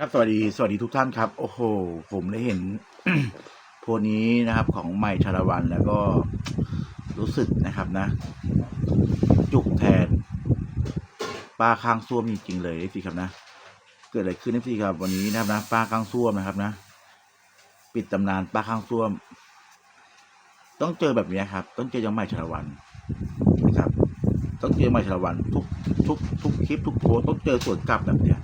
ครับสวัสดีสวัสดีทุกท่านครับ โอ้โห ผมได้เห็น โพนี้นะครับของใหม่ชาละวันแล้วก็รู้สึกนะครับนะ จุกแทนป้าข้างซ่วมจริงๆเลยสิครับนะ เกิดอะไรขึ้นนี่สิครับ วันนี้นะครับนะป้าข้างซ่วมนะครับนะ ปิดตำนานป้าข้างซ่วม ต้องเจอแบบนี้ครับ ต้องเจอยังใหม่ชาละวันนะครับ ต้องเจอใหม่ชาละวันทุกทุกทุกคลิปทุกโพสต์ต้องเจอสวนกลับแบบเนี้ย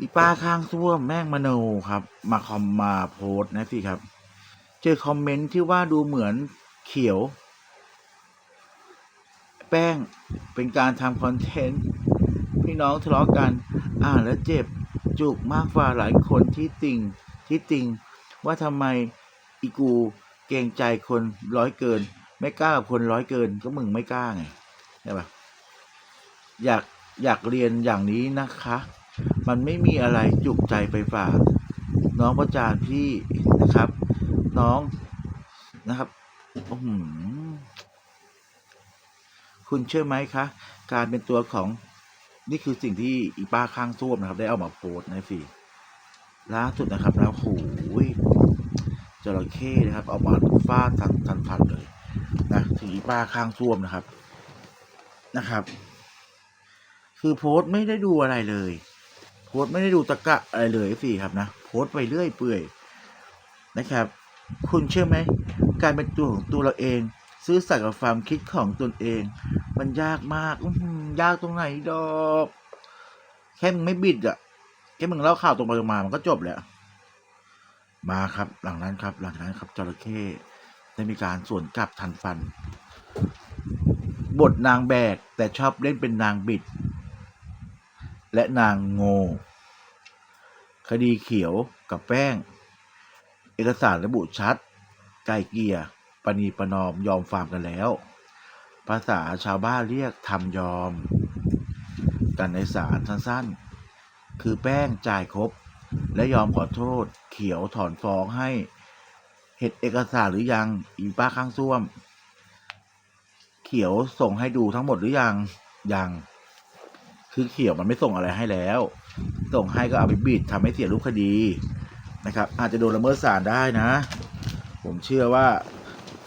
อีป้าข้างซ่วมแม่งมโนครับ มาคอมมาโพสนะพี่ครับ เจอคอมเมนต์ที่ว่าดูเหมือนเขียว แป้งเป็นการทำคอนเทนต์พี่น้องทะเลาะกัน อ่านแล้วเจ็บจุกมากกว่าหลายคนที่ติงที่ติงว่าทำไมอีกูเกรงใจคนร้อยเกิน ไม่กล้ากับคนร้อยเกินก็มึงไม่กล้าไงใช่ปะอยากอยากเรียนอย่างนี้นะคะ มันไม่มีอะไรจุกใจไปฝาก น้องประจานพี่นะครับ น้องนะครับคุณเชื่อไหมคะ การเป็นตัวของนี่คือสิ่งที่อีป้าข้างซ่วมนะครับ ได้เอามาโพสต์นะพี่ล่าสุดนะครับ แล้วโอ้ยจระเข้นะครับ เอามาฟาดทันทันทันเลยนะถึงอีป้าข้างซ่วมนะครับนะครับ คือโพสต์ไม่ได้ดูอะไรเลย โพสต์ไม่ได้ดูตะกะอะไรเลยสิครับนะโพสต์ไปเรื่อยเปื่อยนะครับ คุณเชื่อไหมการเป็นตัวของตัวเราเอง ซื้อสัตย์กับความคิดของตนเอง มันยากมากยากตรงไหนดอกแค่มึงไม่บิดอะแค่มึงเล่าข่าวตรงไปตรงมามันก็จบแล้วมาครับ หลังนั้นครับ หลังนั้นครับจระเข้ได้มีการสวนกลับทันฟัน บทนางแบกแต่ชอบเล่นเป็นนางบิด และนางโง คดีเขียวกับแป้ง เอกสารระบุชัด ไก่เกียปณีประนอมยอมฟาร์มกันแล้ว ภาษาชาวบ้านเรียกทำยอม กันในศาลสั้นๆ คือแป้งจ่ายครบ และยอมขอโทษ เขียวถอนฟ้องให้ เห็ดเอกสารหรือยังอีป้าข้างซ่วม เขียวส่งให้ดูทั้งหมดหรือยังยัง คือเขียวมันไม่ส่งอะไรให้แล้ว ส่งให้ก็เอาไปบิดทำให้เสียรูปคดีนะครับ อาจจะโดนละเมิดศาลได้นะ ผมเชื่อว่า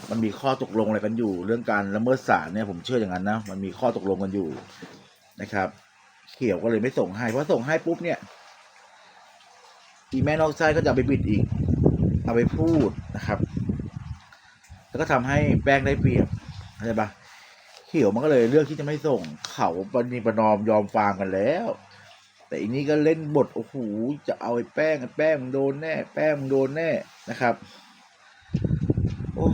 มันมีข้อตกลงอะไรกันอยู่ เรื่องการละเมิดศาลเนี่ยผมเชื่ออย่างนั้นนะมันมีข้อตกลงกันอยู่นะครับ เขียวก็เลยไม่ส่งให้เพราะส่งให้ปุ๊บเนี่ยอีแม่นอกใจก็จะไปบิดอีก เอาไปพูดนะครับ แล้วก็ทำให้แป้งได้เปรียบเข้าใจปะ ขียวมันก็เลยเลือกที่จะไม่ส่ง เขาปณีประนอมยอมฟาร์มกันแล้ว แต่อันนี้ก็เล่นบทโอ้โหจะเอาไอ้แป้งไอ้แป้งมึงโดนแน่ แป้งมึงโดนแน่นะครับโอ้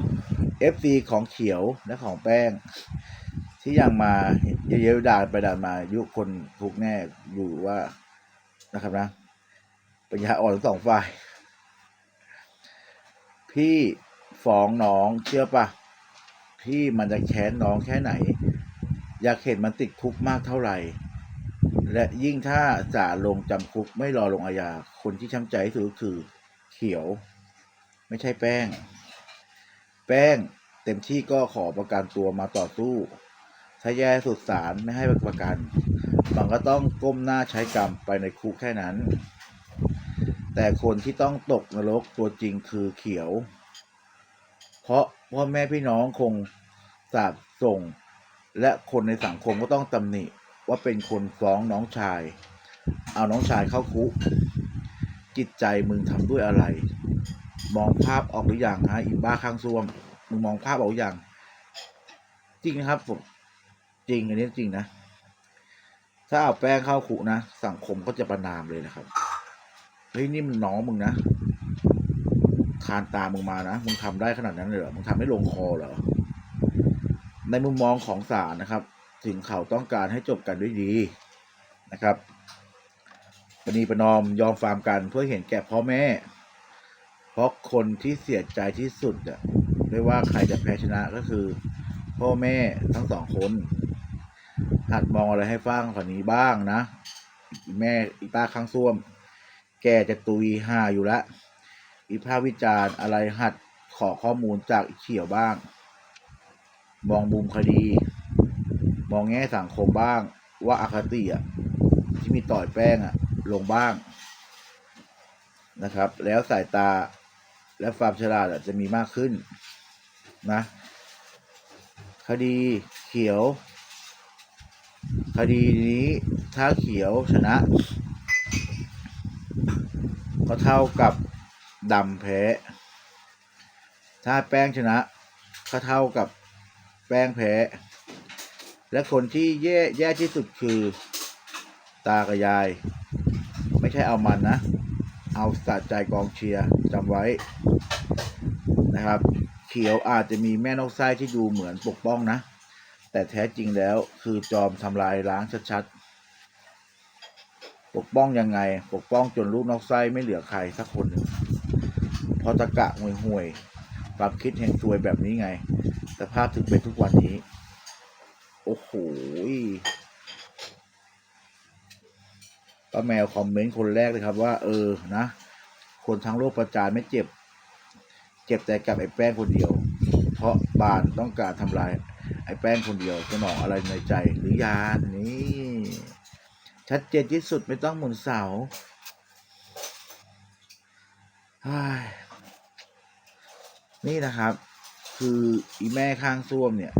เอฟซีของเขียวและของแป้ง ที่ยังมาเยอะๆด่าไปด่ามายุคนทุกแน่อยู่ว่านะครับนะปัญญาอ่อนสองฝ่าย พี่ฟ้องน้องเชื่อปะ พี่มันจะแค้นน้องแค่ไหน อยากเห็นมันติดคุกมากเท่าไหร่ และยิ่งถ้าศาลงจำคุกไม่รอลงอาญาคนที่ช้ำใจที่สุดก็คือเขียว ไม่ใช่แป้ง แป้งเต็มที่ก็ขอประกันตัวมาต่อสู้ถ้าแย่สุดศาลไม่ให้ประกัน มันก็ต้องก้มหน้าใช้กรรมไปในคุกแค่นั้น แต่คนที่ต้องตกนรกตัวจริงคือเขียว เพราะ พ่อแม่พี่น้องคงสาบส่ง และคนในสังคมก็ต้องตำหนิว่าเป็นคนฟ้องน้องชาย เอาน้องชายเข้าคุก จิตใจมึงทำด้วยอะไร มองภาพออกหรือยังฮะอีบ้าข้างซ่วม มึงมองภาพออกหรือยังจริงนะครับผมจริงอันนี้จริงนะ ถ้าเอาแป้งเข้าคุกนะ สังคมก็จะประนามเลยนะครับเฮ้ยนี่มันน้องมึงนะ คานตามมึงมานะ มึงทำได้ขนาดนั้นเลยเหรอ มึงทำไม่ลงคอเหรอ ในมุมมองของศาลนะครับ ถึงเขาต้องการให้จบกันด้วยดีนะครับปณีประนอมยอมฟาร์มกันเพื่อเห็นแก่พ่อแม่ เพราะคนที่เสียใจที่สุดอะไม่ว่าใครจะแพ้ชนะก็คือ พ่อแม่ทั้งสองคนหัดมองอะไรให้ฟังกว่านี้บ้างนะ แม่อีป้าข้างซ่วม แกจะตุยห่าอยู่แล้ว วิพากษ์วิจารณ์อะไรหัดขอข้อมูลจากเขียวบ้าง มองมุมคดี มองแง่สังคมบ้าง ว่าอาคติอะที่มีต่อยแป้งอะ ลงบ้างนะครับ แล้วสายตาและความฉลาดจะมีมากขึ้นนะ คดีเขียว คดีนี้ถ้าเขียวชนะ ก็เท่ากับ ดำแพ้ ถ้าแป้งชนะก็เท่ากับแป้งแพ้ และคนที่แย่แย่ที่สุดคือ ตากับยาย ไม่ใช่เอามันนะ เอาสะใจกองเชียร์จำไว้นะครับ เขียวอาจจะมีแม่นกไส้ที่ดูเหมือนปกป้องนะ แต่แท้จริงแล้วคือจอมทำลายล้างชัดๆ ปกป้องยังไง ปกป้องจนลูกนกไส้ไม่เหลือใครสักคนหนึ่ง พราะตะกะห่วยห่วยๆความคิดแห่งซวยแบบนี้ไง สภาพถึงเป็นทุกวันนี้ โอ้โหป้าแมวคอมเมนต์คนแรกเลยครับว่า เออนะคนทั้งโลกประจานไม่เจ็บ เจ็บแต่กับไอ้แป้งคนเดียว เพราะบานต้องการทำลาย ไอ้แป้งคนเดียวสนองอะไรในใจหรือยานนี่ชัดเจนที่สุดไม่ต้องหมุนเสา นี่นะครับ คืออีแม่ข้างส้วมเนี่ย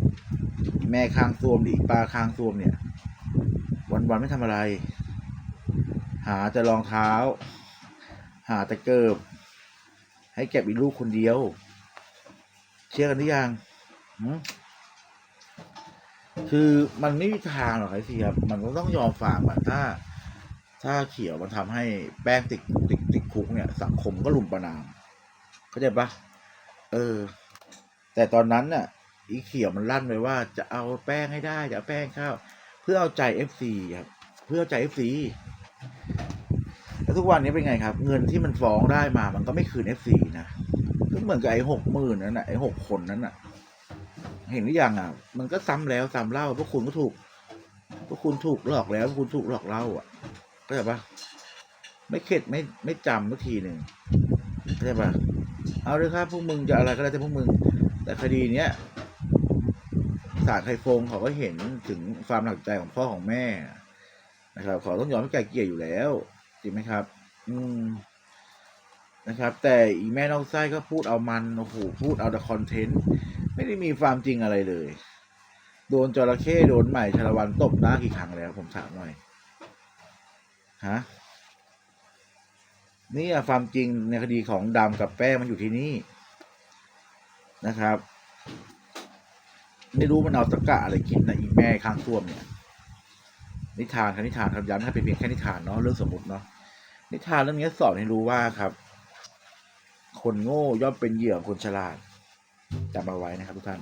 อีแม่ข้างส้วมดิอีป้าข้างส้วมเนี่ย วันวันๆไม่ทำอะไร หาแต่รองเท้า หาแต่เกิบ ให้เก็บอีลูกคนเดียว เชื่อกันหรือยังคือมันไม่มีทางหรอกไอ้สิครับ มันก็ต้องยอมฟังอะถ้า ถ้าเขียวมันทำให้แป้งติดติดติดคุกเนี่ย สังคมก็ลุมประนาม เข้าใจปะ เออ แต่ตอนนั้นน่ะ อีเขียวมันลั่นไว้ว่าจะเอาแป้งให้ได้จะเอาแป้งข้าวเพื่อเอาใจเอฟซีครับเพื่อเอาใจเอฟซีแล้วทุกวันนี้เป็นไงครับ เงินที่มันฟ้องได้มา มันก็ไม่คืนเอฟซีนะก็เหมือนกับไอ้หกหมื่นนั่นน่ะไอ้หกคนนั้นน่ะ เห็นหรือยังอะ มันก็ซ้ำแล้วซ้ำเล่าพวกคุณก็ถูกพวกคุณถูกหลอกแล้วพวกคุณถูกหลอกเล่า อะเข้าใจปะไม่เข็ดไม่ไม่จำเมื่อทีหนึ่งเข้าใจปะ เอาเลยครับพวกมึงจะอะไรก็แล้วแต่พวกมึง แต่คดีเนี้ยศาลไคฟงเขาก็เห็นถึงความหนักใจของพ่อของแม่นะครับเขาต้องยอมให้ไกลเกลี่ยอยู่แล้วจริงไหมครับ อืมนะครับ แต่อีแม่นอกไส้ก็พูดเอามันโอ้โหพูดเอาแต่คอนเทนต์ไม่ได้มีความจริงอะไรเลย โดนจระเข้โดนใหม่ชาละวันตบหน้ากี่ครั้งแล้วผมถามหน่อยฮะ นี่ความจริงในคดีของดำกับแป้งมันอยู่ที่นี่นะครับ ไม่รู้มันเอาตะกะอะไรกินนะอีแม่ข้างส้วมเนี่ย นิทานครับนิทานครับย้ำให้เป็นเพียงแค่นิทานเนาะเรื่องสมมติเนาะนิทานเรื่องนี้สอนให้รู้ว่าครับ คนโง่ย่อมเป็นเหยื่อคนฉลาดจำเอาไว้นะครับทุกท่าน